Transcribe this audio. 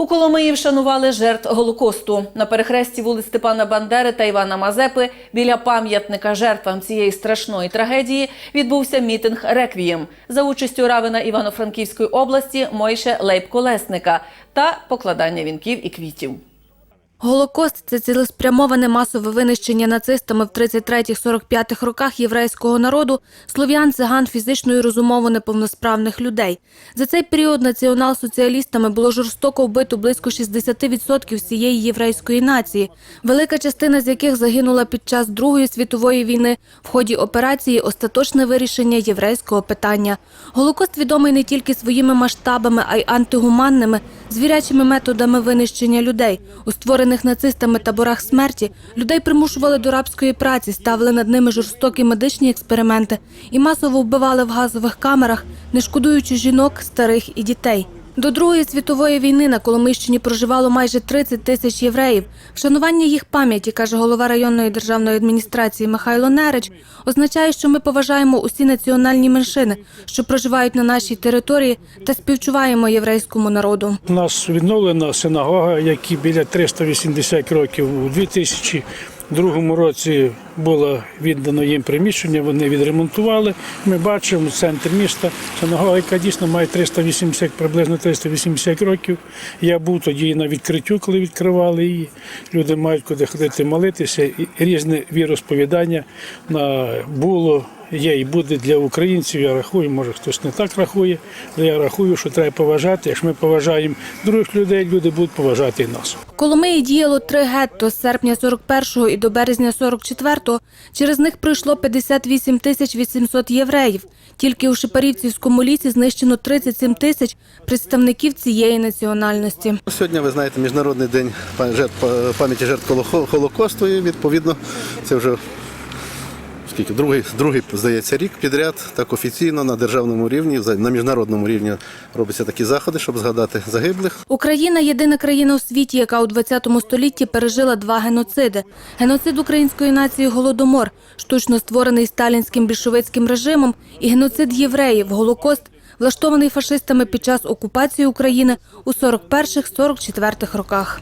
У Коломиї вшанували жертв Голокосту. На перехресті вулиць Степана Бандери та Івана Мазепи біля пам'ятника жертвам цієї страшної трагедії відбувся мітинг «Реквієм» за участю равина Івано-Франківської області Мойше Лейб-Колесника та покладання вінків і квітів. Голокост це цілеспрямоване масове винищення нацистами в 33-45 роках єврейського народу, слов'ян, циган, фізично і розумово неповносправних людей. За цей період націонал-соціалістами було жорстоко вбито близько 60% всієї єврейської нації, велика частина з яких загинула під час Другої світової війни в ході операції Остаточне вирішення єврейського питання. Голокост відомий не тільки своїми масштабами, а й антигуманними, звірячими методами винищення людей. У створених нацистами таборах смерті людей примушували до рабської праці, ставили над ними жорстокі медичні експерименти і масово вбивали в газових камерах, не шкодуючи жінок, старих і дітей. До Другої світової війни на Коломийщині проживало майже 30 тисяч євреїв. Вшанування їх пам'яті, каже голова районної державної адміністрації Михайло Нерич, означає, що ми поважаємо усі національні меншини, що проживають на нашій території, та співчуваємо єврейському народу. У нас відновлена синагога, які біля 380 років у 2002 році було віддано їм приміщення, вони відремонтували. Ми бачимо центр міста. Синагога, яка дійсно має 380, приблизно 380 років. Я був тоді на відкриттю, коли відкривали її. Люди мають куди ходити молитися, і різне віросповідання на було. Є і буде для українців, я рахую, може хтось не так рахує, але я рахую, що треба поважати. Якщо ми поважаємо других людей, люди будуть поважати і нас. Коломиї діяло три гетто з серпня 41-го і до березня 44-го. Через них пройшло 58 тисяч 800 євреїв. Тільки у Шепарівцівському лісі знищено 37 тисяч представників цієї національності. Сьогодні, ви знаєте, Міжнародний день па- пам'яті жертв Холо- Холокосту, і відповідно це вже скільки, другий, другий, здається, рік підряд, так офіційно на державному рівні, на міжнародному рівні робляться такі заходи, щоб згадати загиблих. Україна єдина країна у світі, яка у 20 столітті пережила два геноциди: геноцид української нації Голодомор, штучно створений сталінським більшовицьким режимом, і геноцид євреїв Голокост, влаштований фашистами під час окупації України у 41-44 роках.